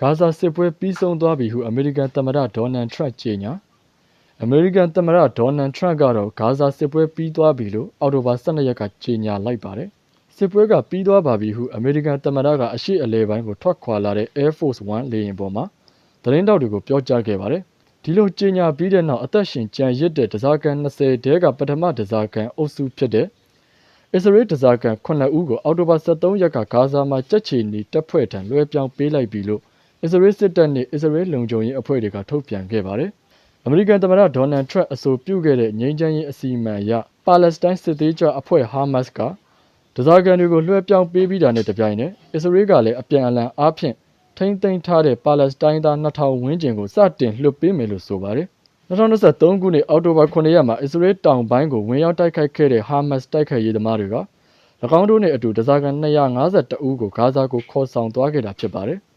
ဂါဇာစစ်ပွဲပြီးဆုံးသွားပြီဟုအမေရိကန်သမ္မတဒေါ်နယ်ထရန့်ကြေညာအမေရိကန်သမ္မတဒေါ်နယ်ထရန့်ကတော့ဂါဇာစစ်ပွဲပြီးသွားပြီလို့အောက်တိုဘာ12ရက်ကကြေညာလိုက်ပါတယ်စစ်ပွဲကပြီးသွားပါပြီဟုအမေရိကန်သမ္မတကအရှိအလဲပိုင်းကိုထွက်ခွာလာတဲ့ Air Force One လေယာဉ်ပေါ်မှာသတင်းတောက်တွေကိုပြောကြားခဲ့ပါတယ်ဒီလိုကြေညာပြီးတဲ့နောက်အသက်ရှင်ကြံရစ်တဲ့ဒဇာကန်20တဲကပထမဒဇာကန်အုပ်စုဖြစ်တဲ့အစ္စရေးဒဇာကန်9ဦးကိုအောက်တိုဘာ23ရက်ကဂါဇာမှာကြက်ချီနေတပ်ဖွဲ့ထံလွှဲပြောင်းပေးလိုက်ပြီလို့ အစ္စရေးစစ်တပ်နဲ့အစ္စရေးလုံခြုံရေးအဖွဲ့တွေကထုတ်ပြန်ခဲ့ပါတယ်။အမေရိကန်သမ္မတဒေါ်နယ်ထရန့်အဆိုပြုခဲ့တဲ့ငြိမ်းချမ်းရေးအစီအမံအရပါလက်စတိုင်းစစ်သေးကြွအဖွဲ့ဟာမတ်စ်ကဒဇာကန်တွေကိုလွှဲပြောင်းပေးပြီးတာနဲ့တပြိုင်နက်အစ္စရေးကလည်းအပြန်အလှန်အားဖြင့်ထိမ့်သိမ်းထားတဲ့ပါလက်စတိုင်းသား2000ဝန်းကျင်ကိုစတင်လွှတ်ပေးမယ်လို့ဆိုပါတယ်။2023ခုနှစ်အောက်တိုဘာ9ရက်မှာအစ္စရေးတောင်ပိုင်းကိုဝင်ရောက်တိုက်ခိုက်ခဲ့တဲ့ဟာမတ်စ်တိုက်ခိုက်ရေးသမားတွေက၎င်းတို့နဲ့အတူဒဇာကန်252ဦးကိုဂါဇာကိုခေါ်ဆောင်သွားခဲ့တာဖြစ်ပါတယ်။